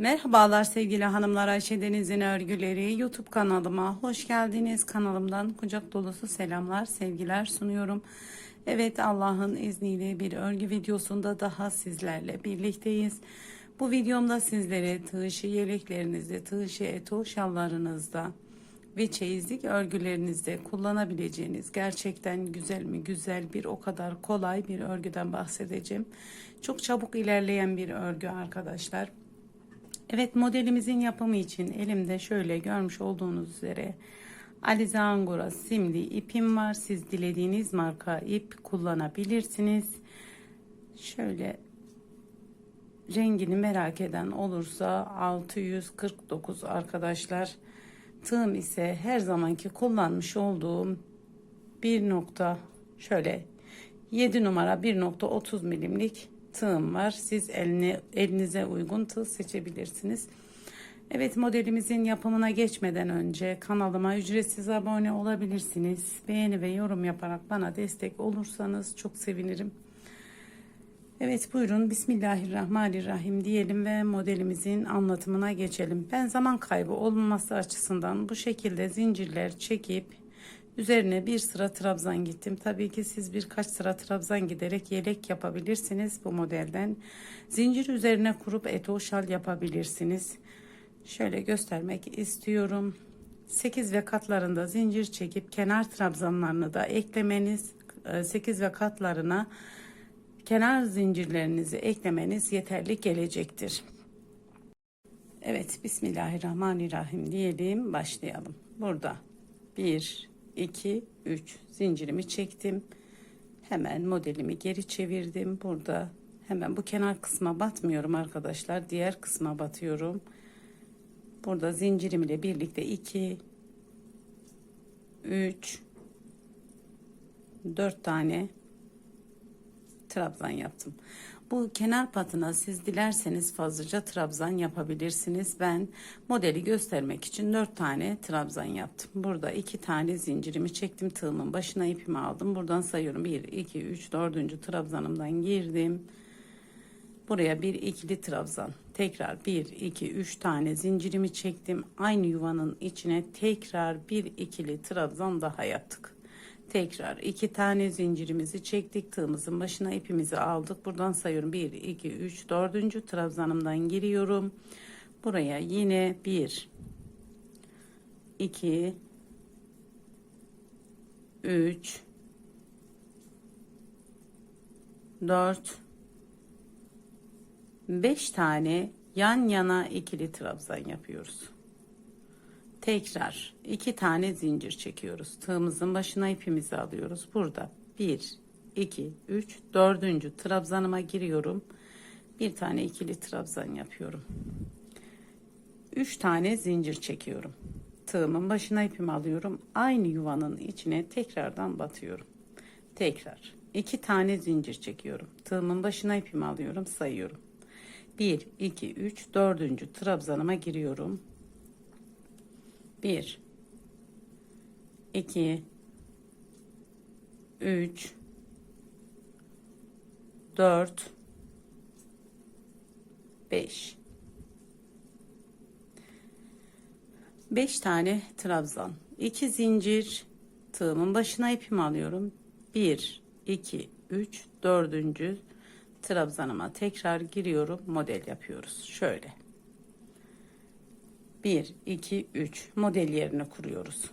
Merhabalar sevgili hanımlar Ayşe Deniz'in örgüleri YouTube kanalıma hoş geldiniz. Kanalımdan kucak dolusu selamlar, sevgiler sunuyorum. Evet Allah'ın izniyle bir örgü videosunda daha sizlerle birlikteyiz. Bu videomda sizlere tığ yeleklerinizde, tığ eto şallarınızda ve çeyizlik örgülerinizde kullanabileceğiniz gerçekten güzel mi güzel bir o kadar kolay bir örgüden bahsedeceğim. Çok çabuk ilerleyen bir örgü arkadaşlar. Evet modelimizin yapımı için elimde şöyle görmüş olduğunuz üzere Alize Angora simli ipim var. Siz dilediğiniz marka ip kullanabilirsiniz. Şöyle rengini merak eden olursa 649 arkadaşlar. Tığım ise her zamanki kullanmış olduğum bir nokta şöyle 7 numara 1.30 milimlik tığım var. Siz eline, elinize uygun tığ seçebilirsiniz. Evet modelimizin yapımına geçmeden önce kanalıma ücretsiz abone olabilirsiniz. Beğeni ve yorum yaparak bana destek olursanız çok sevinirim. Evet buyurun Bismillahirrahmanirrahim diyelim ve modelimizin anlatımına geçelim. Ben zaman kaybı olmaması açısından bu şekilde zincirler çekip üzerine bir sıra trabzan gittim. Tabii ki siz birkaç sıra trabzan giderek yelek yapabilirsiniz bu modelden. Zincir üzerine kurup eto şal yapabilirsiniz. Şöyle göstermek istiyorum. 8 ve katlarında zincir çekip kenar trabzanlarını da eklemeniz 8 ve katlarına kenar zincirlerinizi eklemeniz yeterli gelecektir. Evet Bismillahirrahmanirrahim diyelim başlayalım. Burada 1 2 3 zincirimi çektim. Hemen modelimi geri çevirdim. Burada hemen bu kenar kısma batmıyorum arkadaşlar. Diğer kısma batıyorum. Burada zincirim ile birlikte 2 3 4 tane trabzan yaptım. Bu kenar patına siz dilerseniz fazlaca trabzan yapabilirsiniz. Ben modeli göstermek için 4 tane trabzan yaptım. Burada 2 tane zincirimi çektim. Tığımın başına ipimi aldım. Buradan sayıyorum. 1, 2, 3, 4. trabzanımdan girdim. Buraya bir ikili trabzan. Tekrar 1, 2, 3 tane zincirimi çektim. Aynı yuvanın içine tekrar bir ikili trabzan daha yaptık. Tekrar iki tane zincirimizi çektik. Tığımızın başına ipimizi aldık. Buradan sayıyorum. 1, 2, 3, 4. trabzanımdan giriyorum. Buraya yine 1, 2, 3, 4, 5 tane yan yana ikili trabzan yapıyoruz tekrar iki tane zincir çekiyoruz. Tığımızın başına ipimizi alıyoruz. Burada 1, 2, 3, 4. trabzanıma giriyorum. Bir tane ikili trabzan yapıyorum. 3 tane zincir çekiyorum. Tığımın başına ipimi alıyorum. Aynı yuvanın içine tekrardan batıyorum. Tekrar iki tane zincir çekiyorum. Tığımın başına ipimi alıyorum. Sayıyorum. 1, 2, 3, 4. trabzanıma giriyorum 1 2 3 4 5 5 tane trabzan. 2 zincir tığımın başına ipimi alıyorum. 1 2 3 4. trabzanıma tekrar giriyorum model yapıyoruz. Şöyle 1, 2, 3 model yerine kuruyoruz.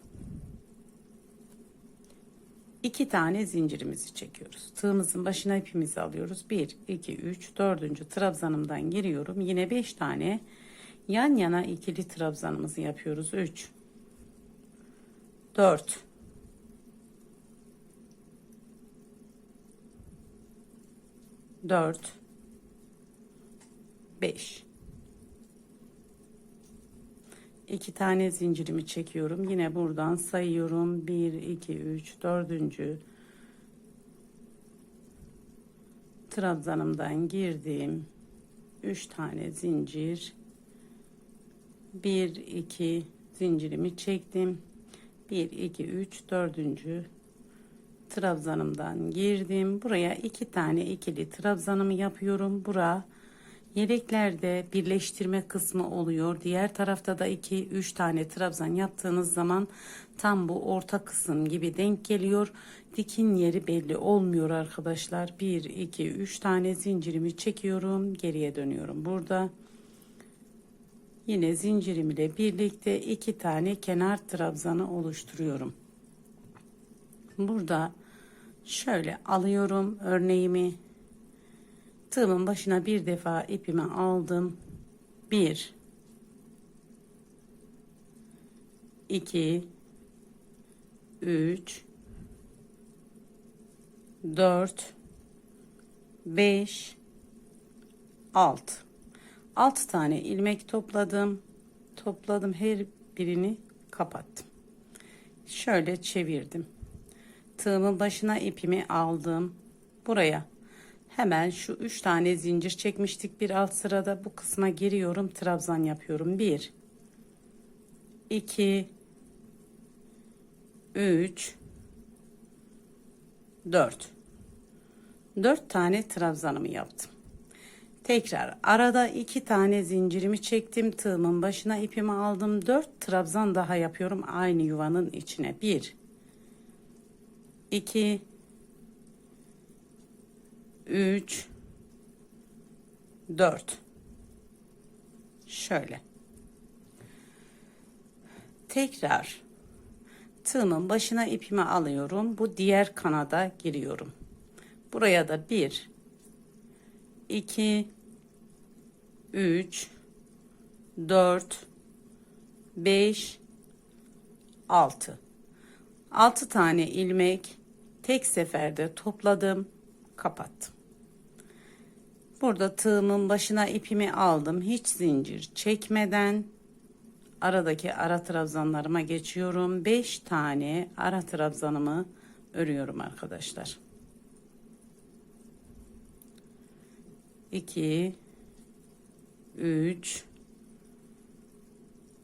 2 tane zincirimizi çekiyoruz. Tığımızın başına ipimizi alıyoruz. 1, 2, 3, 4. trabzanımdan giriyorum. Yine 5 tane yan yana ikili trabzanımızı yapıyoruz. 3, 4, 4, 5 iki tane zincirimi çekiyorum. Yine buradan sayıyorum. 1, 2, 3, 4. trabzanımdan girdim. 3 tane zincir. 1, 2 zincirimi çektim. 1, 2, 3, 4. trabzanımdan girdim. Buraya iki tane ikili trabzanımı yapıyorum. Bura Yeleklerde birleştirme kısmı oluyor. Diğer tarafta da 2-3 tane trabzan yaptığınız zaman tam bu orta kısım gibi denk geliyor. Dikin yeri belli olmuyor arkadaşlar. 1, 2, 3 tane zincirimi çekiyorum. Geriye dönüyorum. Burada yine zincirim ile birlikte 2 tane kenar trabzanı oluşturuyorum. Burada şöyle alıyorum örneğimi tığımın başına bir defa ipimi aldım. Bir, iki, üç, dört, beş, altı. Altı tane ilmek topladım. Topladım her birini kapattım. Şöyle çevirdim. Tığımın başına ipimi aldım. Buraya Hemen şu üç tane zincir çekmiştik bir alt sırada bu kısma giriyorum trabzan yapıyorum. 1 2 3 4 4 tane trabzanımı yaptım. Tekrar arada iki tane zincirimi çektim. Tığımın başına ipimi aldım. 4 trabzan daha yapıyorum aynı yuvanın içine. 1 2 3 4 şöyle. Tekrar tığımın başına ipimi alıyorum. Bu diğer kanada giriyorum. Buraya da 1 2 3 4 5 6 6 tane ilmek tek seferde topladım kapattım Burada tığımın başına ipimi aldım. Hiç zincir çekmeden aradaki ara trabzanlarıma geçiyorum. 5 tane ara trabzanımı örüyorum arkadaşlar. 2 3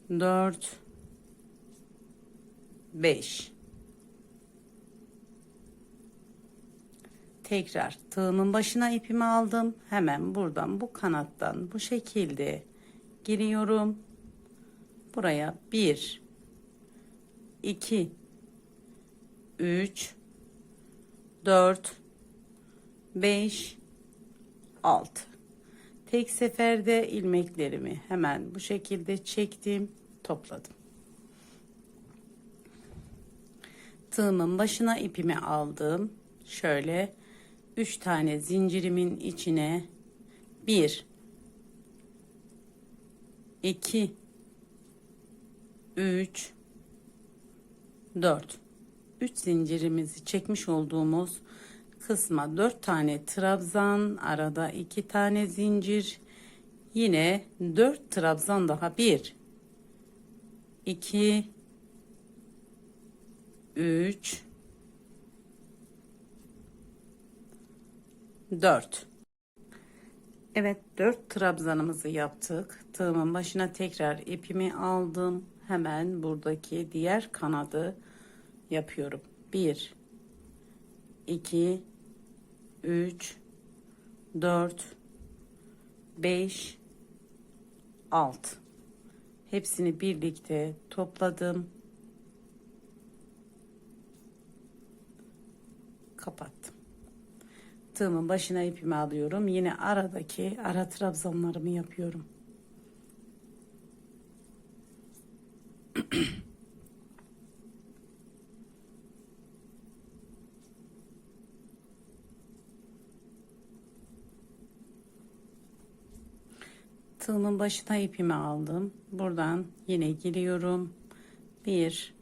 4 5 tekrar tığımın başına ipimi aldım. Hemen buradan bu kanattan bu şekilde giriyorum. Buraya 1 2 3 4 5 6 Tek seferde ilmeklerimi hemen bu şekilde çektim, topladım. Tığımın başına ipimi aldım. Şöyle 3 tane zincirimin içine. 1 2 3 4 3 zincirimizi çekmiş olduğumuz kısma 4 tane trabzan arada 2 tane zincir. Yine 4 trabzan daha 1 2 3 4 Evet 4 trabzanımızı yaptık. Tığımın başına tekrar ipimi aldım. Hemen buradaki diğer kanadı yapıyorum. 1 2 3 4 5 6 Hepsini birlikte topladım. Kapattım tığımın başına ipimi alıyorum. Yine aradaki ara trabzanlarımı yapıyorum. tığımın başına ipimi aldım. Buradan yine giriyorum. Bir,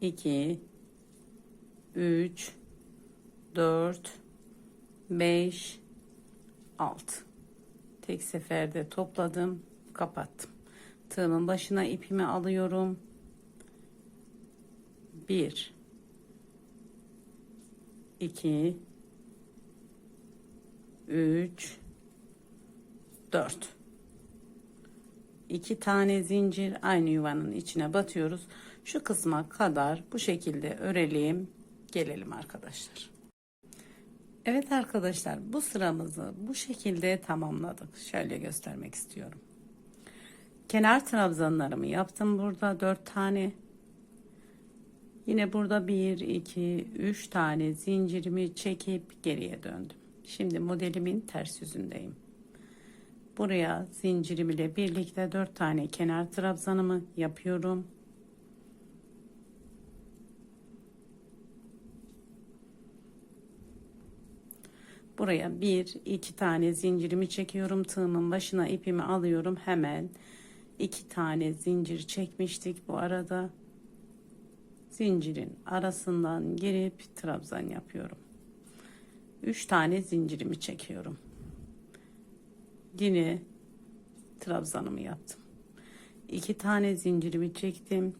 iki, 3 4 5 6 tek seferde topladım kapattım. Tığımın başına ipimi alıyorum. 1 2 3 4 2 tane zincir aynı yuvanın içine batıyoruz. Şu kısma kadar bu şekilde örelim gelelim arkadaşlar. Evet arkadaşlar bu sıramızı bu şekilde tamamladık. Şöyle göstermek istiyorum. Kenar trabzanlarımı yaptım burada 4 tane. Yine burada 1, 2, 3 tane zincirimi çekip geriye döndüm. Şimdi modelimin ters yüzündeyim. Buraya zincirim ile birlikte 4 tane kenar trabzanımı yapıyorum. Buraya bir iki tane zincirimi çekiyorum. Tığımın başına ipimi alıyorum. Hemen iki tane zincir çekmiştik bu arada. Zincirin arasından girip trabzan yapıyorum. Üç tane zincirimi çekiyorum. Yine trabzanımı yaptım. İki tane zincirimi çektim.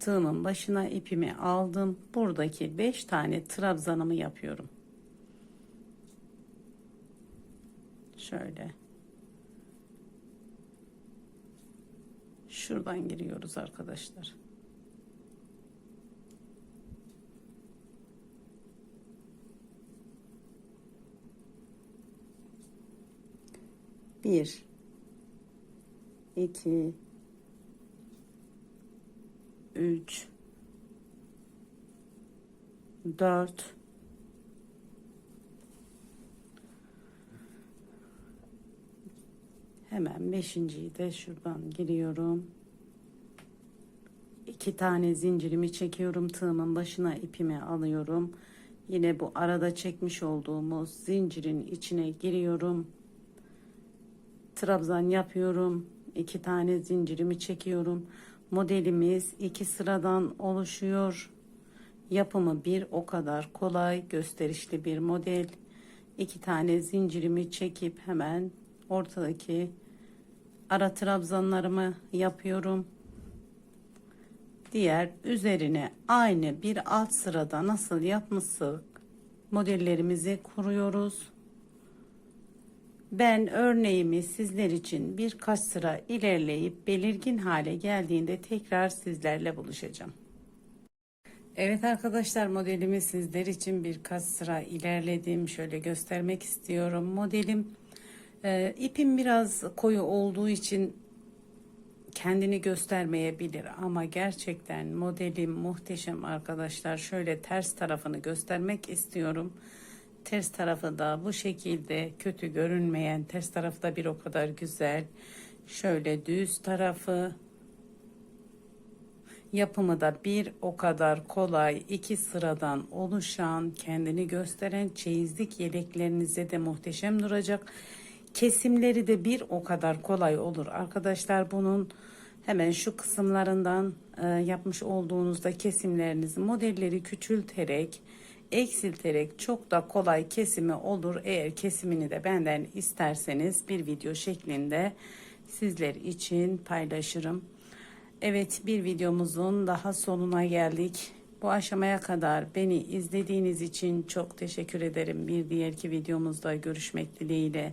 Tığımın başına ipimi aldım. Buradaki beş tane trabzanımı yapıyorum. Şöyle. Şuradan giriyoruz arkadaşlar. Bir, iki, üç, dört, Hemen beşinciyi de şuradan giriyorum. İki tane zincirimi çekiyorum. Tığımın başına ipimi alıyorum. Yine bu arada çekmiş olduğumuz zincirin içine giriyorum. Trabzan yapıyorum. İki tane zincirimi çekiyorum. Modelimiz iki sıradan oluşuyor. Yapımı bir o kadar kolay, gösterişli bir model. İki tane zincirimi çekip hemen ortadaki ara trabzanlarımı yapıyorum. Diğer üzerine aynı bir alt sırada nasıl yapmıştık modellerimizi kuruyoruz. Ben örneğimi sizler için birkaç sıra ilerleyip belirgin hale geldiğinde tekrar sizlerle buluşacağım. Evet arkadaşlar modelimi sizler için birkaç sıra ilerledim. Şöyle göstermek istiyorum. Modelim e, ipim biraz koyu olduğu için kendini göstermeyebilir ama gerçekten modelim muhteşem arkadaşlar. Şöyle ters tarafını göstermek istiyorum. Ters tarafı da bu şekilde kötü görünmeyen ters tarafı da bir o kadar güzel. Şöyle düz tarafı yapımı da bir o kadar kolay iki sıradan oluşan kendini gösteren çeyizlik yeleklerinize de muhteşem duracak. Kesimleri de bir o kadar kolay olur arkadaşlar bunun hemen şu kısımlarından e, yapmış olduğunuzda kesimlerinizi modelleri küçülterek eksilterek çok da kolay kesimi olur. Eğer kesimini de benden isterseniz bir video şeklinde sizler için paylaşırım. Evet bir videomuzun daha sonuna geldik. Bu aşamaya kadar beni izlediğiniz için çok teşekkür ederim. Bir diğerki videomuzda görüşmek dileğiyle.